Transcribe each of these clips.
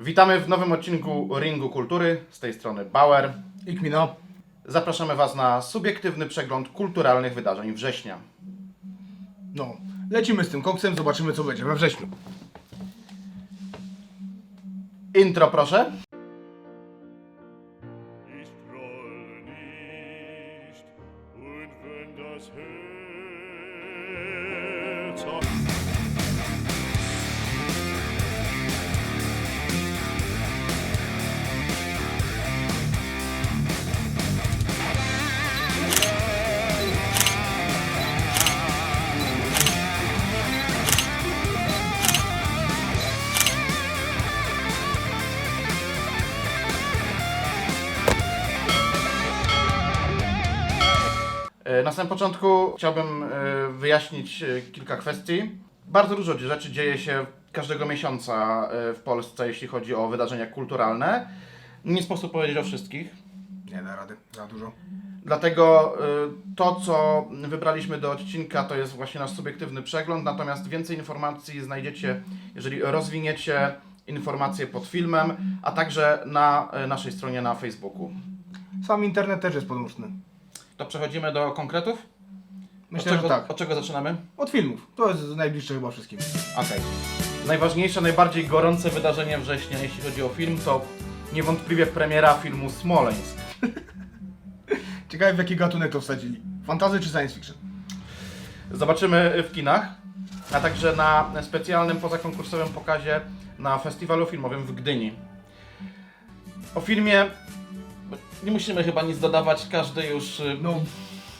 Witamy w nowym odcinku Ringu Kultury. Z tej strony Bauer. I kmina. Zapraszamy Was na subiektywny przegląd kulturalnych wydarzeń września. No, lecimy z tym koksem, zobaczymy co będzie we wrześniu. Intro proszę. Na samym początku chciałbym e, wyjaśnić e, kilka kwestii. Bardzo dużo rzeczy dzieje się każdego miesiąca e, w Polsce, jeśli chodzi o wydarzenia kulturalne. Nie sposób powiedzieć o wszystkich. Nie da rady, za dużo. Dlatego to, co wybraliśmy do odcinka, to jest właśnie nasz subiektywny przegląd, natomiast więcej informacji znajdziecie, jeżeli rozwiniecie informacje pod filmem, a także na naszej stronie na Facebooku. Sam internet też jest podmuszny. To przechodzimy do konkretów? Myślę, od czego, że tak. Od czego zaczynamy? Od filmów. To jest najbliższe chyba wszystkim. Okej. Najważniejsze, najbardziej gorące wydarzenie września, jeśli chodzi o film, to niewątpliwie premiera filmu Smoleńsk. Ciekawe w jaki gatunek to wsadzili. Fantazy czy science fiction? Zobaczymy w kinach, a także na specjalnym pozakonkursowym pokazie na festiwalu filmowym w Gdyni. O filmie nie musimy chyba nic dodawać, każdy już. y, No,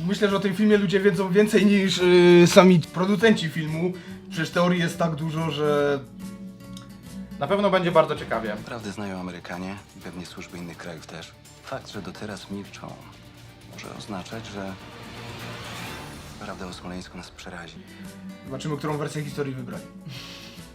myślę, że o tym filmie ludzie wiedzą więcej niż yy, sami producenci filmu. Przecież teorii jest tak dużo, że Na pewno będzie bardzo ciekawie. Prawdę znają Amerykanie i pewnie służby innych krajów też. Fakt, że do teraz milczą, może oznaczać, że prawda o Smoleńsku nas przerazi. zobaczymy, którą wersję historii wybrali.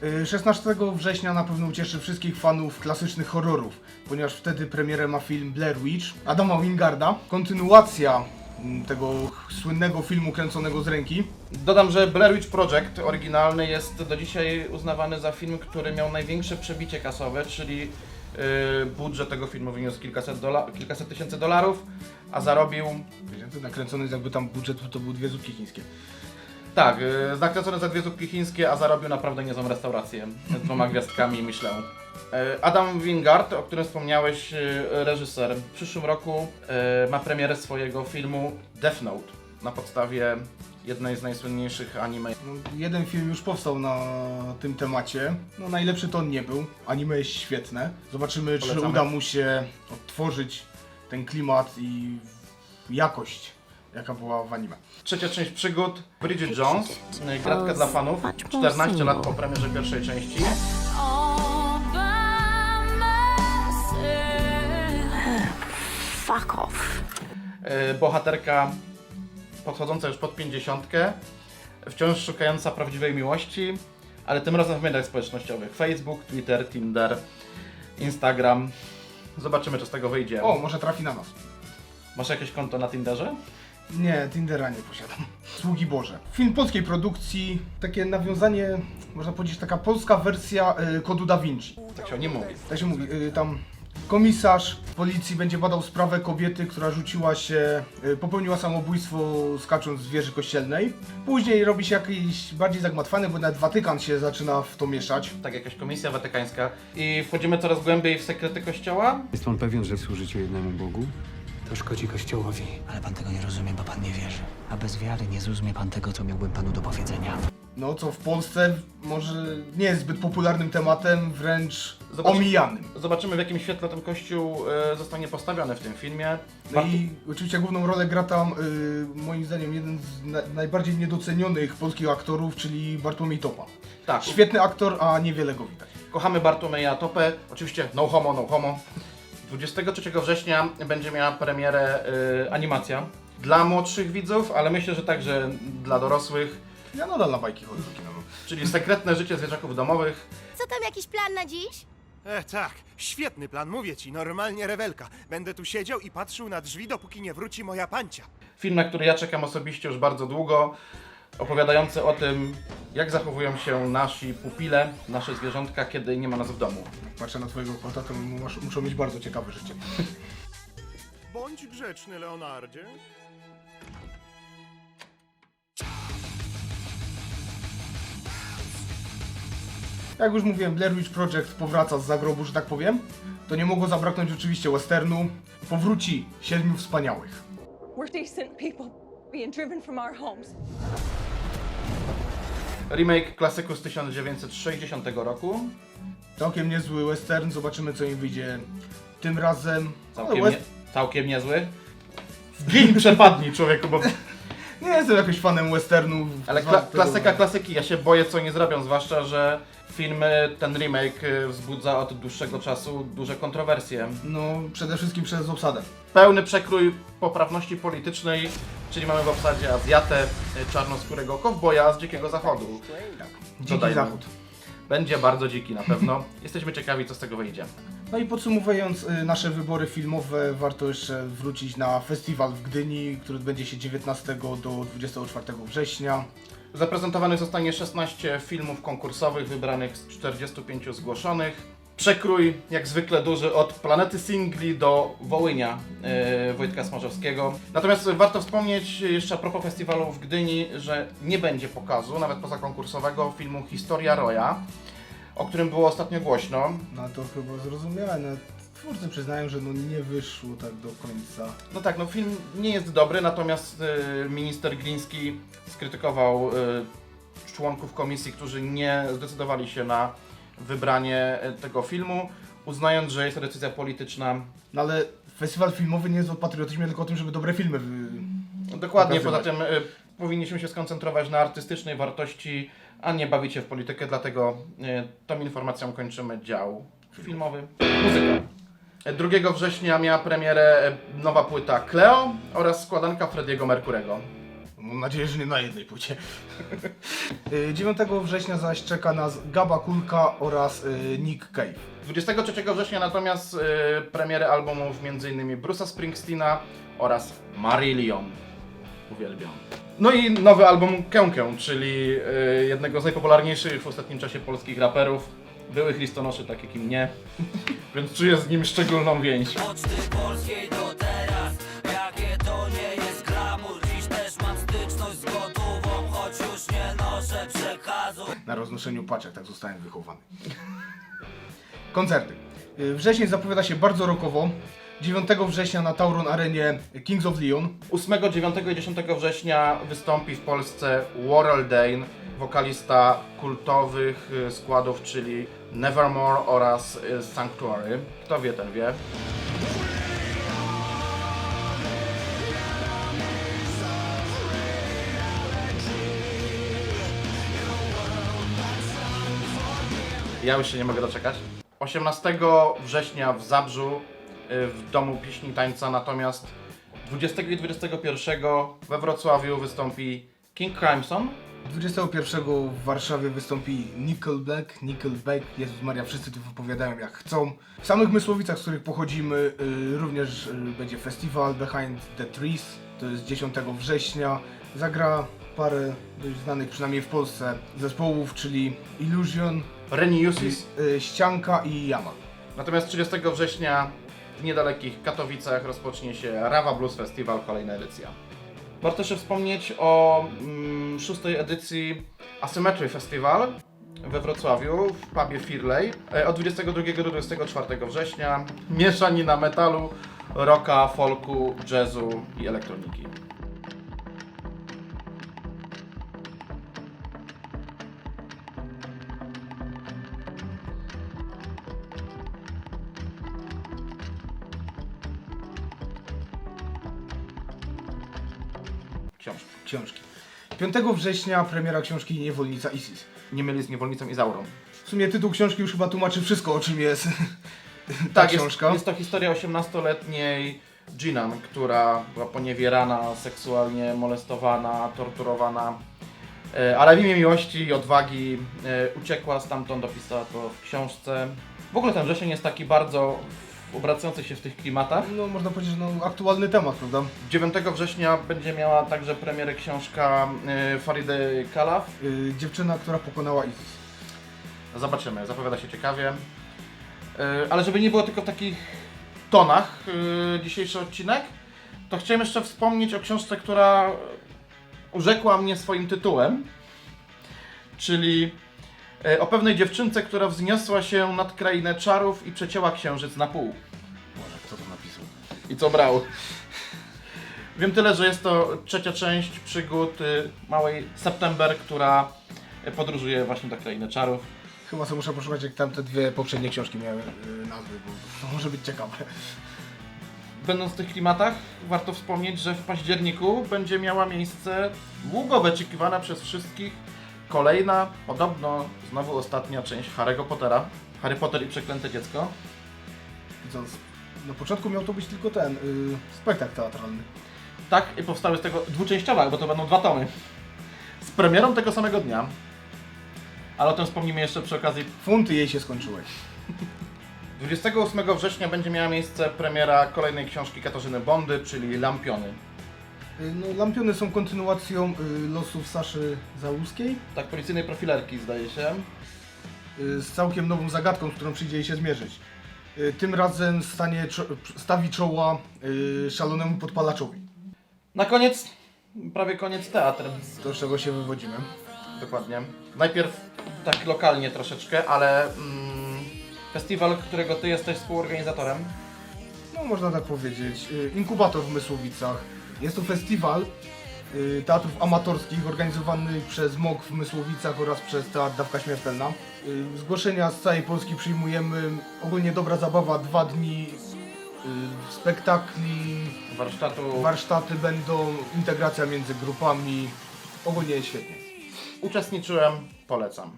Yy, 16 września na pewno ucieszy wszystkich fanów klasycznych horrorów, ponieważ wtedy premierę ma film Blair Witch Adama Wingarda. Kontynuacja mm, tego słynnego filmu kręconego z ręki. Dodam, że Blair Witch Project oryginalny jest do dzisiaj uznawany za film, który miał największe przebicie kasowe, czyli y, budżet tego filmu wyniósł kilkaset, dola- kilkaset tysięcy dolarów, a zarobił Nakręcony jest jakby tam budżet to były dwie zupki chińskie. Tak, yy, za dwie zupki chińskie, a zarobił naprawdę niezłą restaurację z dwoma gwiazdkami, myślę. Yy, Adam Wingard, o którym wspomniałeś, yy, reżyser, w przyszłym roku yy, ma premierę swojego filmu Death Note na podstawie jednej z najsłynniejszych anime. No, jeden film już powstał na tym temacie. No najlepszy to on nie był. Anime jest świetne. Zobaczymy, czy Polecamy. uda mu się odtworzyć ten klimat i jakość, jaka była w anime. Trzecia część przygód Bridget Jones, yy, gratka dla fanów, 14 lat po premierze pierwszej części. Fuck off. Yy, Bohaterka podchodząca już pod pięćdziesiątkę, wciąż szukająca prawdziwej miłości, ale tym razem w mediach społecznościowych. Facebook, Twitter, Tinder, Instagram. Zobaczymy, co z tego wyjdzie. O, może trafi na nas. Masz jakieś konto na Tinderze? Nie, Tindera nie posiadam. Sługi Boże. Film polskiej produkcji, takie nawiązanie, można powiedzieć, taka polska wersja y, kodu Da Vinci. Tak się o nim mówi. Tak się mówi, y, tam komisarz policji będzie badał sprawę kobiety, która rzuciła się, y, popełniła samobójstwo skacząc z wieży kościelnej. Później robi się jakiś bardziej zagmatwany, bo nawet Watykan się zaczyna w to mieszać. Tak, jakaś komisja watykańska. I wchodzimy coraz głębiej w sekrety kościoła. Jest pan pewien, że służycie jednemu Bogu? To szkodzi Kościołowi. Ale pan tego nie rozumie, bo pan nie wierzy. A bez wiary nie zrozumie pan tego, co miałbym panu do powiedzenia. No, co w Polsce może nie jest zbyt popularnym tematem, wręcz Zobacz- omijanym. Zobaczymy, w jakim świetle ten kościół e, zostanie postawiony w tym filmie. No Warto- i oczywiście główną rolę gra tam, y, moim zdaniem, jeden z na, najbardziej niedocenionych polskich aktorów, czyli Bartłomiej Topa. Tak, Świetny aktor, a niewiele go widać. Kochamy Bartłomieja Topę. Oczywiście no homo, no homo. 23 września będzie miała premierę y, animacja dla młodszych widzów, ale myślę, że także dla dorosłych, Ja nadal na bajki chodzę do kina. no. czyli sekretne życie zwierzaków domowych. Co tam jakiś plan na dziś? E, tak, świetny plan, mówię ci, normalnie rewelka. Będę tu siedział i patrzył na drzwi, dopóki nie wróci moja pancia. Film, na który ja czekam osobiście już bardzo długo. opowiadający o tym, zachowują się nasi pupile, nasze zwierzątka, kiedy nie ma nas w domu. Patrzę na twojego kota, to masz, muszą mieć bardzo ciekawe życie. Bądź grzeczny, Leonardzie. Jak już mówiłem, Blair Witch Project powraca z zagrobu, że tak powiem. To nie mogło zabraknąć oczywiście westernu. Powróci Siedmiu Wspaniałych. We're decent people being driven from our homes. Remake klasyku z 1960 roku. Całkiem niezły western, zobaczymy co im wyjdzie tym razem. Całkiem, Ale nie, całkiem niezły. Wgiń przepadnij człowieku, bo... Nie jestem jakoś fanem westernów. Ale kla klasyka klasyki, ja się boję co nie zrobią, zwłaszcza, że film, ten remake y, wzbudza od dłuższego czasu duże kontrowersje. No, przede wszystkim przez obsadę. Pełny przekrój poprawności politycznej, czyli mamy w obsadzie Azjatę, y, czarnoskórego kowboja z dzikiego zachodu. Dziki Dodajmy. Zachód. Będzie bardzo dziki na pewno. Jesteśmy ciekawi co z tego wyjdzie. No i podsumowując y, nasze wybory filmowe, warto jeszcze wrócić na festiwal w Gdyni, który odbędzie się 19 do 24 września. Zaprezentowanych zostanie 16 filmów konkursowych wybranych z 45 zgłoszonych. Przekrój jak zwykle duży od Planety Singli do Wołynia yy, Wojtka Smarzowskiego. Natomiast warto wspomnieć jeszcze a propos festiwalu w Gdyni, że nie będzie pokazu, nawet poza konkursowego, filmu Historia Roya, o którym było ostatnio głośno. No to chyba zrozumiałe, no twórcy przyznają, że no nie wyszło tak do końca. No tak, no film nie jest dobry, natomiast y, minister Gliński skrytykował y, członków komisji, którzy nie zdecydowali się na wybranie y, tego filmu, uznając, że jest to decyzja polityczna. No ale festiwal filmowy nie jest o patriotyzmie, tylko o tym, żeby dobre filmy wy... Dokładnie, poza Pokazywać. tym y, powinniśmy się skoncentrować na artystycznej wartości, a nie bawić się w politykę, dlatego y, tą informacją kończymy dział filmowy. Muzyka. 2 września miała premierę y, nowa płyta Cleo oraz składanka Frediego Mercurego. Mam nadzieję, że nie na jednej płycie. Y, 9 września zaś czeka nas Gaba Kulka oraz y, Nick Cave. 23 września natomiast y, premiery albumów m.in. Bruce'a Springsteena oraz Marillion. Uwielbiam. No i nowy album Kękę, czyli y, jednego z najpopularniejszych w ostatnim czasie polskich raperów. Byłych listonoszy, tak jak i mnie, więc czuję z nim szczególną więź. Na roznoszeniu paczek, tak zostałem wychowany. Koncerty. Y, Wrzesień zapowiada się bardzo rokowo. 9 września na Tauron Arenie Kings of Leon. 8, 9 i 10 września wystąpi w Polsce Warrell Dane, wokalista kultowych y, składów, czyli Nevermore oraz y, Sanctuary. Kto wie, ten wie. Ja już się nie mogę doczekać. 18 września w Zabrzu y, w Domu Pieśni i Tańca, natomiast 20 i 21 we Wrocławiu wystąpi King Crimson. 21 w Warszawie wystąpi Nickelback, Nickelback, Jezus Maria, wszyscy tu wypowiadają jak chcą. W samych Mysłowicach, z których pochodzimy, y, również y, będzie festiwal Behind the Trees, to jest 10 września. Zagra parę dość znanych, przynajmniej w Polsce, zespołów, czyli Illusion, Reniusis. y, Ścianka i Yaman. Natomiast 30 września w niedalekich Katowicach rozpocznie się Rawa Blues Festival, kolejna edycja. Warto jeszcze wspomnieć o mm, szóstej edycji Asymmetry Festival we Wrocławiu w pubie Firley e, od 22 do 24 września. Mieszanina metalu, rocka, folku, jazzu i elektroniki. Książki. Książki. 5 września premiera książki Niewolnica Isis. Nie myli z niewolnicą Izaurą. W sumie tytuł książki już chyba tłumaczy wszystko, o czym jest ta Tak, jest, książka. jest to historia 18-letniej Jinan, która była poniewierana, seksualnie molestowana, torturowana, e, ale w imię miłości i odwagi e, uciekła stamtąd, opisała to w książce. W ogóle ten wrzesień jest taki bardzo obracających się w tych klimatach. No można powiedzieć, że no, aktualny temat, prawda? 9 września będzie miała także premierę książka y, Faridy Kalaf. Y, dziewczyna, która pokonała ISIS. Zobaczymy, zapowiada się ciekawie. Yy, Ale żeby nie było tylko w takich tonach yy, dzisiejszy odcinek, to chciałem jeszcze wspomnieć o książce, która urzekła mnie swoim tytułem, czyli o pewnej dziewczynce, która wzniosła się nad krainę czarów i przecięła księżyc na pół. Może kto to napisał? I co brał? Wiem tyle, że jest to trzecia część przygód y, małej September, która y, podróżuje właśnie do krainy czarów. Chyba sobie muszę poszukać, jak tam te dwie poprzednie książki miały y, nazwy, bo to może być ciekawe. Będąc w tych klimatach, warto wspomnieć, że w październiku będzie miała miejsce długo wyczekiwana przez wszystkich kolejna, podobno znowu ostatnia część Harry'ego Pottera. Harry Potter i Przeklęte Dziecko. Widząc, na początku miał to być tylko ten y, spektakl teatralny. Tak, i powstały z tego dwuczęściowe, bo to będą dwa tomy. Z premierą tego samego dnia. Ale o tym wspomnimy jeszcze przy okazji Funty jej się skończyły. 28 września będzie miała miejsce premiera kolejnej książki Katarzyny Bondy, czyli Lampiony. Y, no, Lampiony są kontynuacją y, losów Saszy Załuskiej Tak, policyjnej profilerki zdaje się. y, z całkiem nową zagadką, z którą przyjdzie jej się zmierzyć. Y, tym razem stanie, czo- stawi czoła y, szalonemu podpalaczowi. Na koniec, prawie koniec teatr. To z czego się wywodzimy. Dokładnie. Najpierw tak lokalnie troszeczkę, ale mm, festiwal, którego ty jesteś współorganizatorem. No można tak powiedzieć. Y, Inkubator w Mysłowicach. Jest to festiwal y, teatrów amatorskich organizowany przez MOK w Mysłowicach oraz przez Teatr Dawka Śmiertelna. Y, Zgłoszenia z całej Polski przyjmujemy. Ogólnie dobra zabawa, dwa dni y, spektakli, Warsztatu. warsztaty będą, integracja między grupami. Ogólnie świetnie. Uczestniczyłem, polecam.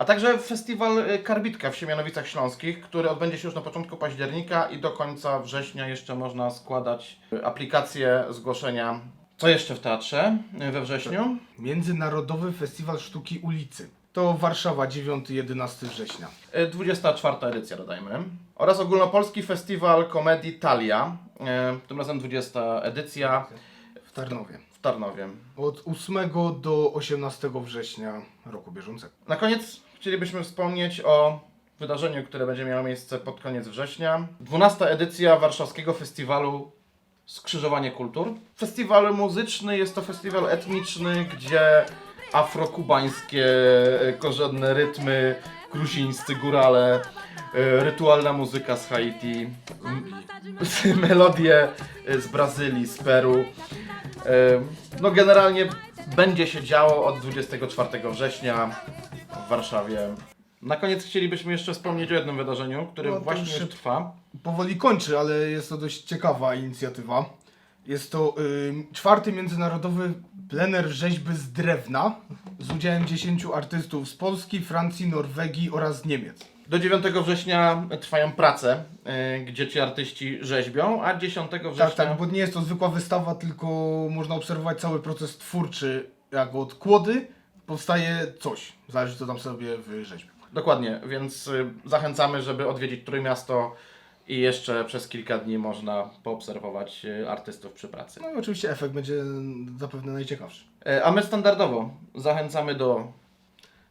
A także festiwal y, Karbitka w Siemianowicach Śląskich, który odbędzie się już na początku października i do końca września jeszcze można składać y, aplikację zgłoszenia. Co jeszcze w teatrze y, we wrześniu? Międzynarodowy Festiwal Sztuki Ulicy. To Warszawa 9-11 września. Y, 24 edycja dodajmy. Oraz ogólnopolski festiwal komedii Talia, tym razem 20 edycja W Tarnowie. w Tarnowie. Od 8 do 18 września roku bieżącego. Na koniec chcielibyśmy wspomnieć o wydarzeniu, które będzie miało miejsce pod koniec września. 12 edycja Warszawskiego Festiwalu Skrzyżowanie Kultur. Festiwal muzyczny jest to festiwal etniczny, gdzie afrokubańskie e, korzenne rytmy, gruzińscy górale, e, rytualna muzyka z Haiti, melodie z Brazylii, z Peru. E, No generalnie będzie się działo od 24 września Warszawie. Na koniec chcielibyśmy jeszcze wspomnieć o jednym wydarzeniu, które No to właśnie już się- trwa. Powoli kończy, ale jest to dość ciekawa inicjatywa. Jest to czwarty międzynarodowy plener rzeźby z drewna z udziałem 10 artystów z Polski, Francji, Norwegii oraz Niemiec. Do 9 września trwają prace, y, gdzie ci artyści rzeźbią, a 10 września... Tak, tak, bo nie jest to zwykła wystawa, tylko można obserwować cały proces twórczy. Jak od kłody powstaje coś. Zależy co tam sobie wyrzeźbią. Dokładnie, więc y, zachęcamy, żeby odwiedzić Trójmiasto i jeszcze przez kilka dni można poobserwować y, artystów przy pracy. No i oczywiście efekt będzie zapewne najciekawszy. Y, A my standardowo zachęcamy do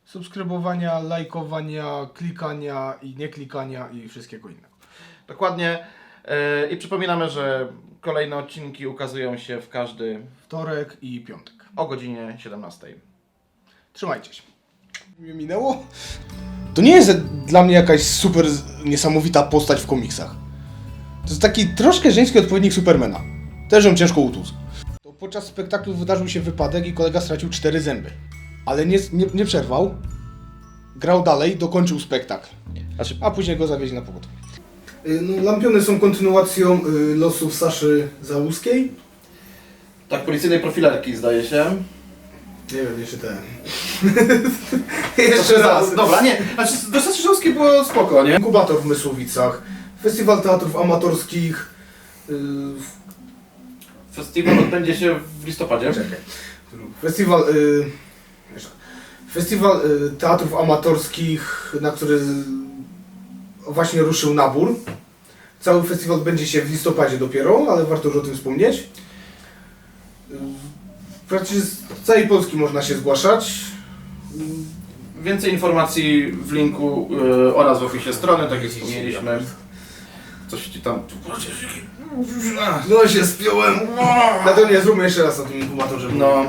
Subskrybowania, lajkowania, klikania i nie klikania i wszystkiego innego. Dokładnie. Y, I przypominamy, że kolejne odcinki ukazują się w każdy Wtorek i piątek. o godzinie 17. Trzymajcie się. Mi minęło? To nie jest dla mnie jakaś super niesamowita postać w komiksach. To jest taki troszkę żeński odpowiednik Supermana. Też ją ciężko utłuc. To podczas spektaklu wydarzył się wypadek i kolega stracił cztery zęby. Ale nie, nie, nie przerwał. Grał dalej, dokończył spektakl. Znaczy, A później go zawieźli na powód. No, Lampiony są kontynuacją y, losów Saszy Załuskiej. tak, policyjnej profilerki zdaje się. Nie wiem, jeszcze ten. Jeszcze raz. Dobra, nie. Znaczy, do Saszyszowskiej było spoko, nie? Inkubator w Mysłowicach. Festiwal Teatrów Amatorskich. y, w- Festiwal odbędzie się w listopadzie. Czekaj. Festiwal. Y, jeszcze. Festiwal y, Teatrów Amatorskich, na który właśnie ruszył nabór. Cały festiwal odbędzie się w listopadzie dopiero, ale warto już o tym wspomnieć. Y, Praktycznie z całej Polski można się zgłaszać. Więcej informacji w linku y, oraz w opisie strony, tak jak wspomnieliśmy. Coś ci tam... No się spiąłem. Dlatego nie zróbmy jeszcze raz na tym inkubatorze. No,